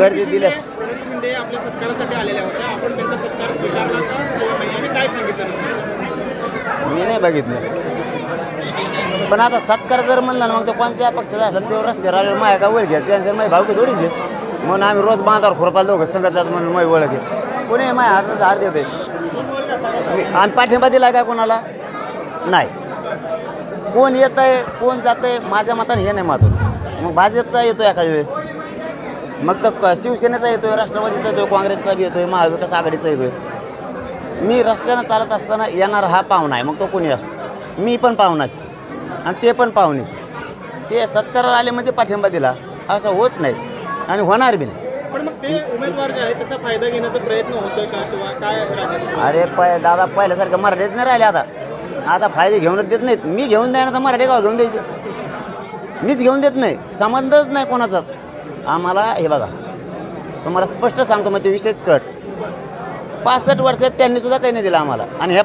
गर्दी दिल्यास आपल्या सत्कारासाठी आलेल्या होत्या. आपण त्यांचा सत्कार स्वीकारला काय सांगितलं? मी नाही बघितलं. पण आता सत्कार जर म्हणला ना मग तो कोणत्या पक्षाचा असेल तो रस्त्यावर आल्यावर माया का ओळख घेत त्यांच्या माही भावकी थोडीच आहे म्हणून आम्ही रोज बांधावर खुरपाला दोघं संगत जात म्हणून माही ओळख घेत कोणी माय हातात हार देते आणि पाठिंबा दिला का कोणाला? नाही. कोण येत आहे कोण जात आहे माझ्या मताने हे नाही महत्त्व मग भाजपचा येतो एखाद्या वेळेस? मग तर क- शिवसेनेचा येतोय राष्ट्रवादीचा येतोय काँग्रेसचा बी येतोय महाविकास आघाडीचा येतोय. मी रस्त्यानं चालत असताना येणारा हा पाहुणा आहे मग तो कोणी असतो मी पण पाहुणाच आणि ते पण पाहुणे ते सत्काराला आले म्हणजे पाठिंबा दिला. असं होत नाही आणि होणार बी नाही. पण मग ते उमेदवार जे आहेत त्याचा फायदा घेण्याचा प्रयत्न होतोय का किंवा काय अरे पाय दादा पहिल्यासारखं मराठीत नाही राहिले आता. आता फायदे घेऊनच देत नाहीत. मी घेऊन द्या ना तर मराठी गाव घेऊन द्यायचे. मीच घेऊन देत नाही. संबंधच नाही कोणाचाच. आम्हाला हे बघा. तुम्हाला स्पष्ट सांगतो मग ते विषयच कट पासष्ट वर्षात त्यांनी सुद्धा काही नाही दिलं आम्हाला. आणि ह्या